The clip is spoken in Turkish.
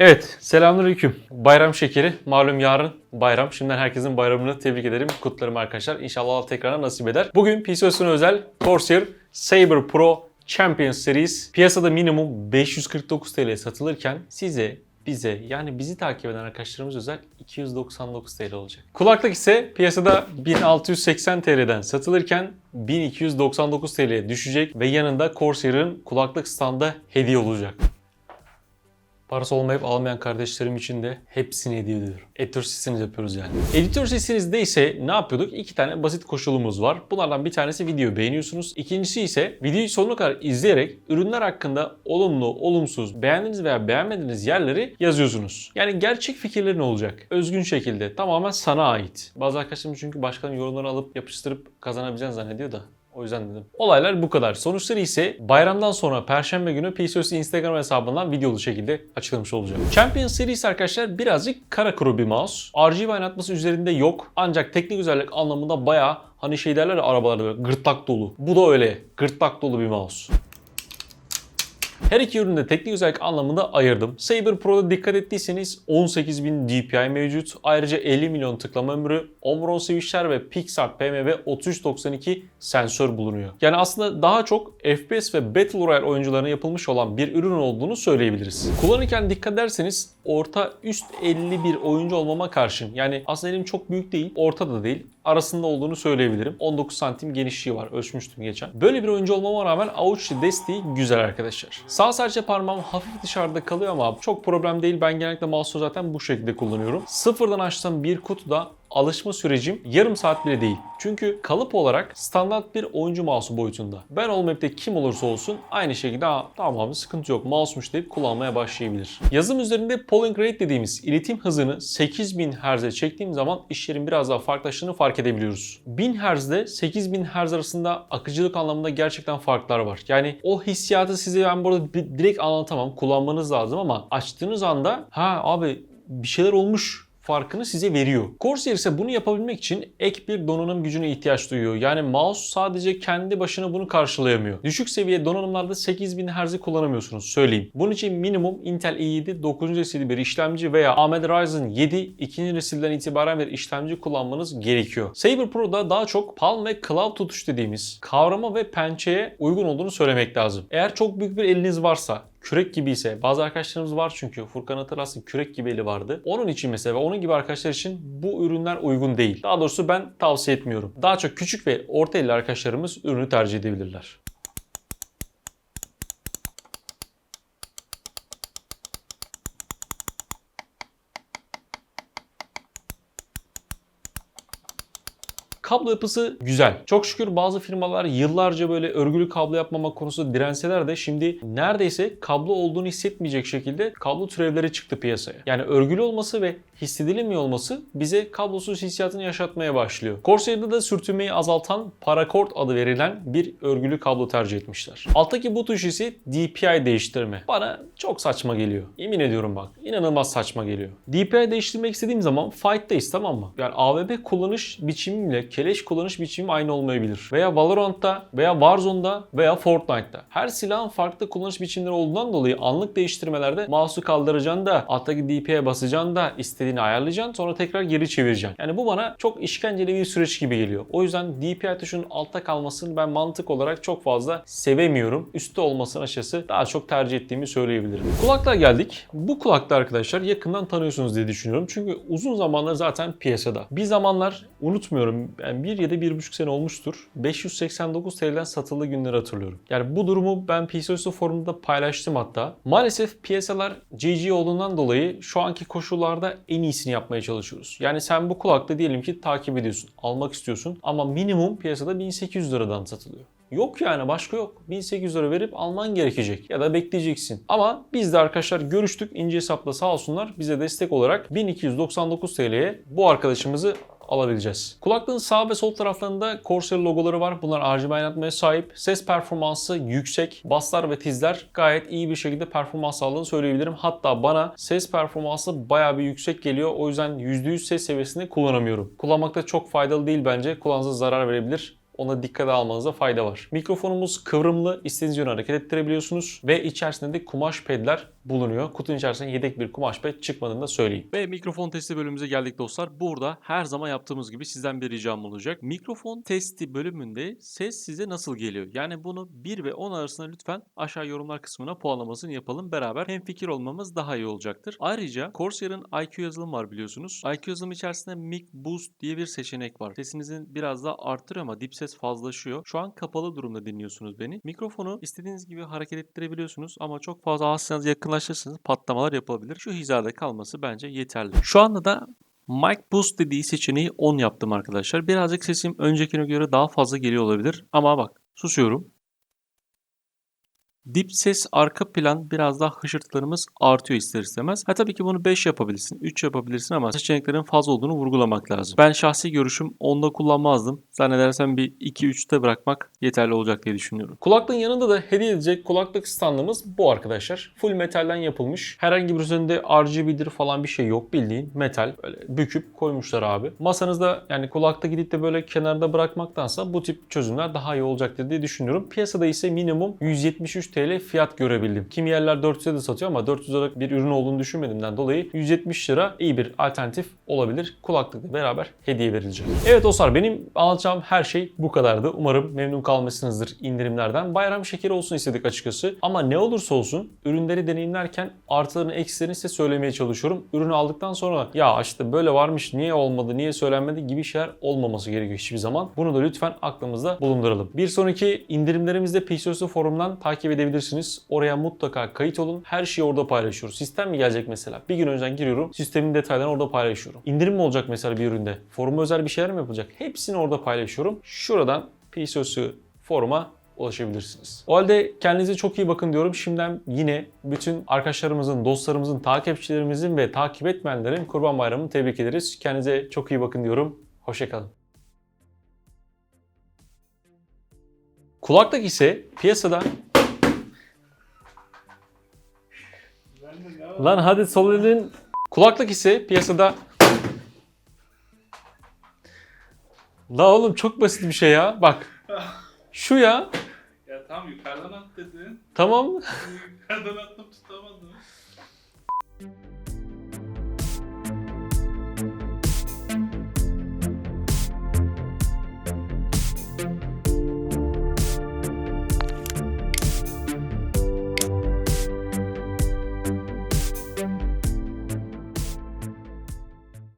Evet, selamünaleyküm. Bayram şekeri. Malum yarın bayram. Şimdiden herkesin bayramını tebrik ederim. Kutlarım arkadaşlar. İnşallah Allah tekrardan nasip eder. Bugün PCOS'un özel Corsair Saber Pro Champions Series piyasada minimum 549 TL satılırken size bize yani bizi takip eden arkadaşlarımız özel 299 TL olacak. Kulaklık ise piyasada 1680 TL'den satılırken 1299 TL'ye düşecek ve yanında Corsair'ın kulaklık standı hediye olacak. Parası olmayıp almayan kardeşlerim için de hepsini hediye ediyorum. Editör sesiniz yapıyoruz yani. Editör sesinizde ise ne yapıyorduk? İki tane basit koşulumuz var. Bunlardan bir tanesi videoyu beğeniyorsunuz. İkincisi ise videoyu sonuna kadar izleyerek ürünler hakkında olumlu, olumsuz, beğendiğiniz veya beğenmediğiniz yerleri yazıyorsunuz. Yani gerçek fikirlerin olacak. Özgün şekilde. Tamamen sana ait. Bazı arkadaşlarım çünkü başkalarının yorumlarını alıp yapıştırıp kazanabileceğini zannediyor da. O yüzden dedim. Olaylar bu kadar. Sonuçları ise bayramdan sonra Perşembe günü PCOS Instagram hesabından videolu şekilde açıklamış olacağım. Champions Series arkadaşlar birazcık kara kuru bir mouse. RGB aydınlatması üzerinde yok. Ancak teknik özellik anlamında bayağı hani şey derler ya arabalarda böyle gırtlak dolu. Bu da öyle. Gırtlak dolu bir mouse. Her iki ürünü de teknik özellik anlamında ayırdım. Saber Pro'da dikkat ettiyseniz 18.000 DPI mevcut. Ayrıca 50 milyon tıklama ömrü, Omron switchler ve Pixar PMV 3392 sensör bulunuyor. Yani aslında daha çok FPS ve Battle Royale oyuncularına yapılmış olan bir ürün olduğunu söyleyebiliriz. Kullanırken dikkat ederseniz orta üst 51 oyuncu olmama karşın yani aslında elim çok büyük değil, orta da değil arasında olduğunu söyleyebilirim. 19 santim genişliği var. Ölçmüştüm geçen. Böyle bir oyuncu olmama rağmen avuç desteği güzel arkadaşlar. Sağ serçe parmağım hafif dışarıda kalıyor ama çok problem değil. Ben genellikle mouse'u zaten bu şekilde kullanıyorum. Sıfırdan açtığım bir kutuda alışma sürecim yarım saat bile değil. Çünkü kalıp olarak standart bir oyuncu mouse'u boyutunda. Ben olmayıp da kim olursa olsun aynı şekilde "Aa, tamam abi sıkıntı yok mouse'muş deyip kullanmaya başlayabilir. Yazım üzerinde polling rate dediğimiz iletim hızını 8000 Hz'e çektiğim zaman işlerin biraz daha farklılaştığını fark edebiliyoruz. 1000 Hz ile 8000 Hz arasında akıcılık anlamında gerçekten farklar var. Yani o hissiyatı size ben burada direkt anlatamam. Kullanmanız lazım ama açtığınız anda ha abi bir şeyler olmuş farkını size veriyor. Corsair ise bunu yapabilmek için ek bir donanım gücüne ihtiyaç duyuyor. Yani mouse sadece kendi başına bunu karşılayamıyor. Düşük seviye donanımlarda 8000 Hz'i kullanamıyorsunuz söyleyeyim. Bunun için minimum Intel i7 9. nesil bir işlemci veya AMD Ryzen 7 2. nesilden itibaren bir işlemci kullanmanız gerekiyor. Saber Pro'da daha çok palm ve clav tutuş dediğimiz kavrama ve pençeye uygun olduğunu söylemek lazım. Eğer çok büyük bir eliniz varsa kürek gibi ise bazı arkadaşlarımız var çünkü Furkan hatırlarsın kürek gibi eli vardı. Onun için mesela onun gibi arkadaşlar için bu ürünler uygun değil. Daha doğrusu ben tavsiye etmiyorum. Daha çok küçük ve orta elli arkadaşlarımız ürünü tercih edebilirler. Kablo yapısı güzel. Çok şükür bazı firmalar yıllarca böyle örgülü kablo yapmama konusunda direnseler de şimdi neredeyse kablo olduğunu hissetmeyecek şekilde kablo türevleri çıktı piyasaya. Yani örgülü olması ve hissedilmiyor olması bize kablosuz hissiyatını yaşatmaya başlıyor. Corsair'da da sürtünmeyi azaltan Paracord adı verilen bir örgülü kablo tercih etmişler. Alttaki bu tuş ise DPI değiştirme. Bana çok saçma geliyor. Yemin ediyorum bak. inanılmaz saçma geliyor. DPI değiştirmek istediğim zaman fight'tayız tamam mı? Yani AWP kullanış biçimimle keleş kullanış biçimim aynı olmayabilir. Veya Valorant'ta veya Warzone'da veya Fortnite'ta. Her silahın farklı kullanış biçimleri olduğundan dolayı anlık değiştirmelerde mouse'u kaldıracaksın da alttaki DPI'ye basacaksın da istediğini ayarlayacaksın sonra tekrar geri çevireceksin. Yani bu bana çok işkenceli bir süreç gibi geliyor. O yüzden DPI tuşunun altta kalmasını ben mantık olarak çok fazla sevemiyorum. Üstte olmasını açıkçası daha çok tercih ettiğimi söyleyebilirim. Kulaklığa geldik. Bu kulaklığı arkadaşlar yakından tanıyorsunuz diye düşünüyorum. Çünkü uzun zamanlar zaten piyasada. Bir zamanlar unutmuyorum yani bir ya da bir buçuk sene olmuştur. 589 TL'den satıldığı günleri hatırlıyorum. Yani bu durumu ben PCOS forumunda paylaştım hatta. Maalesef piyasalar GG olduğundan dolayı şu anki koşullarda en iyisini yapmaya çalışıyoruz. Yani sen bu kulaklığı diyelim ki takip ediyorsun, almak istiyorsun ama minimum piyasada 1800 liradan satılıyor. Yok yani başka yok. 1800 lira verip alman gerekecek ya da bekleyeceksin. Ama biz de arkadaşlar görüştük ince hesapla sağ olsunlar bize destek olarak 1299 TL'ye bu arkadaşımızı alabileceğiz. Kulaklığın sağ ve sol taraflarında Corsair logoları var. Bunlar RGB aydınlatmaya sahip. Ses performansı yüksek. Basslar ve tizler gayet iyi bir şekilde performans sağladığını söyleyebilirim. Hatta bana ses performansı bayağı bir yüksek geliyor. O yüzden %100 ses seviyesinde kullanamıyorum. Kullanmakta çok faydalı değil bence. Kulağınıza zarar verebilir. Ona dikkat almanıza fayda var. Mikrofonumuz kıvrımlı, istediğiniz yöne hareket ettirebiliyorsunuz ve içerisinde de kumaş pedler bulunuyor. Kutunun içerisinde yedek bir kumaş ped çıkmadığını da söyleyeyim. Ve mikrofon testi bölümümüze geldik dostlar. Burada her zaman yaptığımız gibi sizden bir ricam olacak. Mikrofon testi bölümünde ses size nasıl geliyor? Yani bunu 1 ve 10 arasında lütfen aşağı yorumlar kısmına puanlamasını yapalım beraber. Hem fikir olmamız daha iyi olacaktır. Ayrıca Corsair'ın IQ yazılımı var biliyorsunuz. IQ yazılımı içerisinde Mic Boost diye bir seçenek var. Sesinizin biraz daha arttırıyor ama dip ses fazlaşıyor. Şu an kapalı durumda dinliyorsunuz beni. Mikrofonu istediğiniz gibi hareket ettirebiliyorsunuz ama çok fazla ağzınız yakınlaşırsanız patlamalar yapabilir. Şu hizada kalması bence yeterli. Şu anda da Mic Boost dediği seçeneği 10 yaptım arkadaşlar. Birazcık sesim öncekine göre daha fazla geliyor olabilir. Ama bak susuyorum. Dip ses arka plan biraz daha hışırtılarımız artıyor ister istemez. Ha tabii ki bunu 5 yapabilirsin, 3 yapabilirsin ama seçeneklerin fazla olduğunu vurgulamak lazım. Ben şahsi görüşüm 10'da kullanmazdım. Zannedersem bir 2-3'te bırakmak yeterli olacak diye düşünüyorum. Kulaklığın yanında da hediye edecek kulaklık standımız bu arkadaşlar. Full metalden yapılmış. Herhangi bir üzerinde RGB'dir falan bir şey yok bildiğin metal. Böyle büküp koymuşlar abi. Masanızda yani kulakta gidip de böyle kenarda bırakmaktansa bu tip çözümler daha iyi olacaktır diye düşünüyorum. Piyasada ise minimum 173 TL fiyat görebildim. Kimi yerler 400'e de satıyor ama 400 liralık bir ürün olduğunu düşünmediğimden dolayı 170 lira iyi bir alternatif olabilir. Kulaklıkla beraber hediye verilecek. Evet dostlar benim anlatacağım her şey bu kadardı. Umarım memnun kalmışsınızdır indirimlerden. Bayram şekeri olsun istedik açıkçası. Ama ne olursa olsun ürünleri deneyimlerken artılarını eksilerini size söylemeye çalışıyorum. Ürünü aldıktan sonra ya işte böyle varmış niye olmadı niye söylenmedi gibi şeyler olmaması gerekiyor hiçbir zaman. Bunu da lütfen aklımızda bulunduralım. Bir sonraki indirimlerimizde PCOS forumdan takip edebilirsiniz. Oraya mutlaka kayıt olun. Her şeyi orada paylaşıyoruz. Sistem mi gelecek mesela? Bir gün önceden giriyorum. Sistemin detaylarını orada paylaşıyorum. İndirim mi olacak mesela bir üründe? Foruma özel bir şeyler mi yapılacak? Hepsini orada paylaşıyorum. Şuradan PCOS foruma ulaşabilirsiniz. O halde kendinize çok iyi bakın diyorum. Şimdiden yine bütün arkadaşlarımızın, dostlarımızın, takipçilerimizin ve takip etmeyenlerin Kurban Bayramı'nı tebrik ederiz. Kendinize çok iyi bakın diyorum. Hoşçakalın. Kulaklık ise piyasada Lan hadi sol elin kulaklık ise piyasada La oğlum çok basit bir şey ya. Bak. Şu ya. Ya tamam yukarıdan at dedin. Tamam. Yukarıdan attım tutamadım.